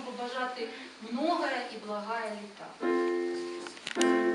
вам побажати многое і благая літа.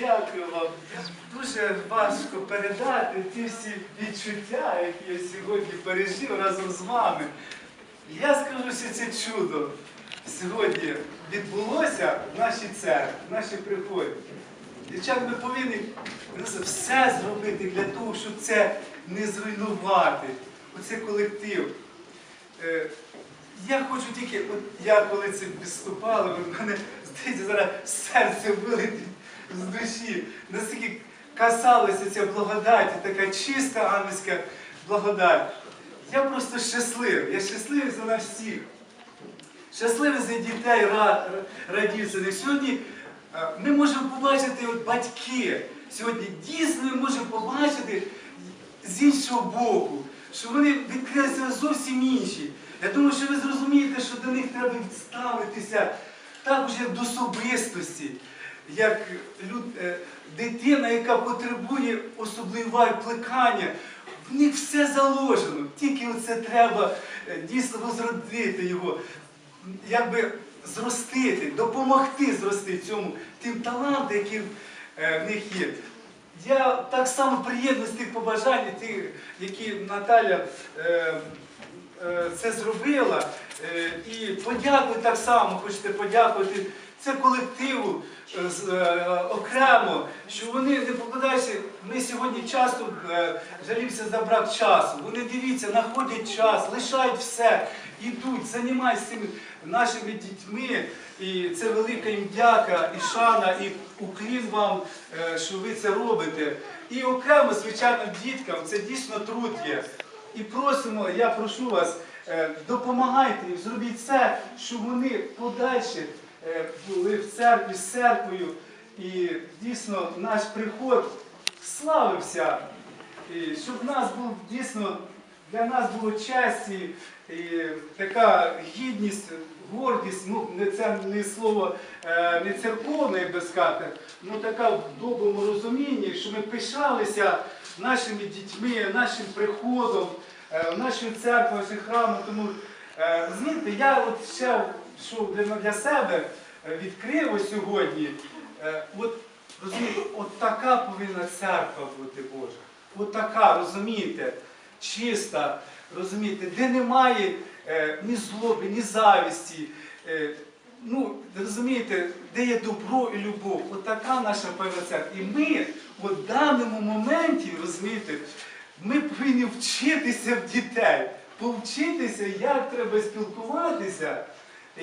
Дякую вам. Дуже важко передати ті всі відчуття, які я сьогодні пережив разом з вами. Я скажу, що це чудо сьогодні відбулося в нашій церкві, в нашій приході. Дівчат, ми повинні все зробити для того, щоб це не зруйнувати. Оце колектив. Е, Я хочу тільки, от я коли це виступали, в мене здається, зараз серце вилетить з душі. Наскільки касалася ця благодать, така чиста ангельська благодать. Я просто щасливий. Я щасливий за нас всіх. Щасливий за дітей ра- ра- радів за них. Сьогодні е, ми можемо побачити от батьки. Сьогодні дійсно ми можемо побачити з іншого боку, що вони відкрилися зовсім інші. Я думаю, що ви зрозумієте, що до них треба ставитися також як до особистості, як е, дитина, яка потребує особливого плекання. В них все заложено. Тільки оце треба е, дійсно розродити його, якби зростити, допомогти зрости цьому тим талантам, які е, в них є. Я так само приєднуюсь тих побажань, ті, які Наталя е, е, це зробила. Е, і так само, хочете подякувати це колективу е, е, окремо, що вони не покладаючи, ми сьогодні часто е, жалімося за брак часу. Вони дивіться, знаходять час, лишають все, йдуть, займаються цими нашими дітьми. І це велика їм дяка і шана, і уклін вам, е, що ви це робите. І окремо, звичайно, діткам це дійсно труд є. І просимо, я прошу вас, допомагайте їм, зробіть все, щоб вони подальше е, були в церкві з церквою. І дійсно наш приход славився. І щоб нас був дійсно для нас було честь і, і така гідність, гордість, ну не це не слово е, не церковне, як би сказати, ну така в доброму розумінні, що ми пишалися нашими дітьми, нашим приходом, е, в нашу церкву, наші храми. Тому е, знаєте, я от ще що для, себе е, відкрив ось сьогодні. Е, от розумієте, от така повинна церква бути Божа. От така, розумієте, чиста, розумієте, де немає е, ні злоби, ні завісті. Е, ну, розумієте, де є добро і любов. От така наша певна церква. І ми в даному моменті, розумієте, ми повинні вчитися в дітей, повчитися, як треба спілкуватися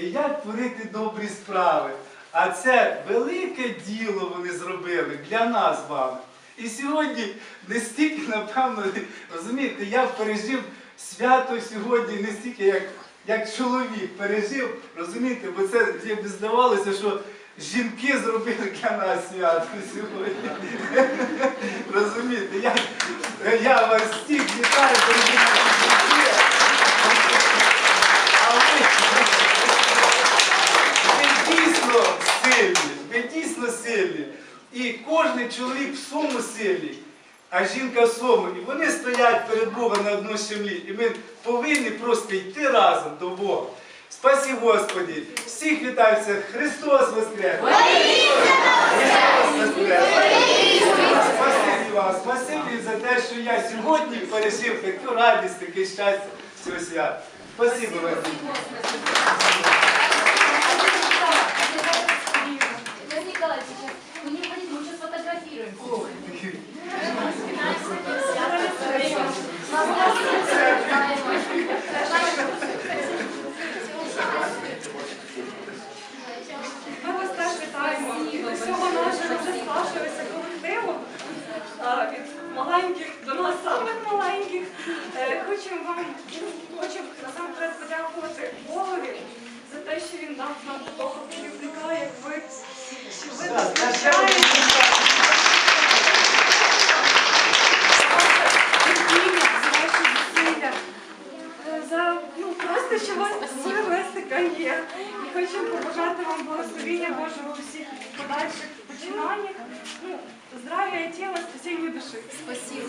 і як творити добрі справи. А це велике діло вони зробили для нас з вами. І сьогодні не стільки, напевно, розумієте, я пережив свято сьогодні не стільки, як, як чоловік пережив, розумієте, бо це якби здавалося, що жінки зробили для нас свято сьогодні. Розумієте, я, я вас всіх вітаю, дорогі наші жінки. А ви, ви дійсно сильні, ви дійсно сильні. І кожен чоловік в своєму силі, а жінка в своєму. І вони стоять перед Богом на одному землі. І ми повинні просто йти разом до Бога. Спасі Господі! Всіх вітаюся! Христос Воскрес! Христос Воскрес! Спасибі вам, спасибі за те, що я сьогодні пережив таку радість, таке щастя цього свята. Спасибо вам. Леонид Николаевич, сейчас вы не уходите, мы сейчас сфотографируем. Ми вас теж вітаємо від усього нашого вже склавшогося колективу, від маленьких до нас самих маленьких. Хочу вам хочу насамперед подякувати Богові за те, що він дав нам того керівника, як ви, що ви Так, нас я ще навчаєте. терпіння, за ваші зусилля, е, за ну, просто що вас може вести кар'єр. І хочемо побажати вам благословіння Божого у всіх подальших починаннях. Ну, здравия тіла, спасіння душі. Спасибо.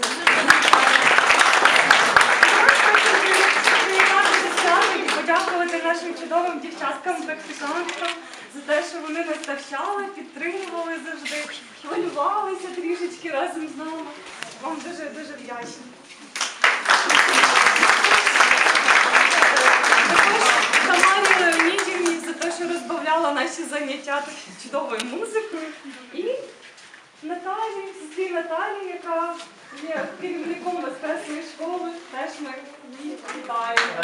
І подякувати нашим чудовим дівчаткам, практиканткам за те, що вони нас навчали, підтримували завжди, хвилювалися трішечки разом з нами. Вам дуже дуже вдячні. Тамарі Леонідівні за те, що розбавляла наші заняття чудовою музикою. І Наталі, сестрі Наталі, яка є керівником воскресної школи, теж ми її вітаємо.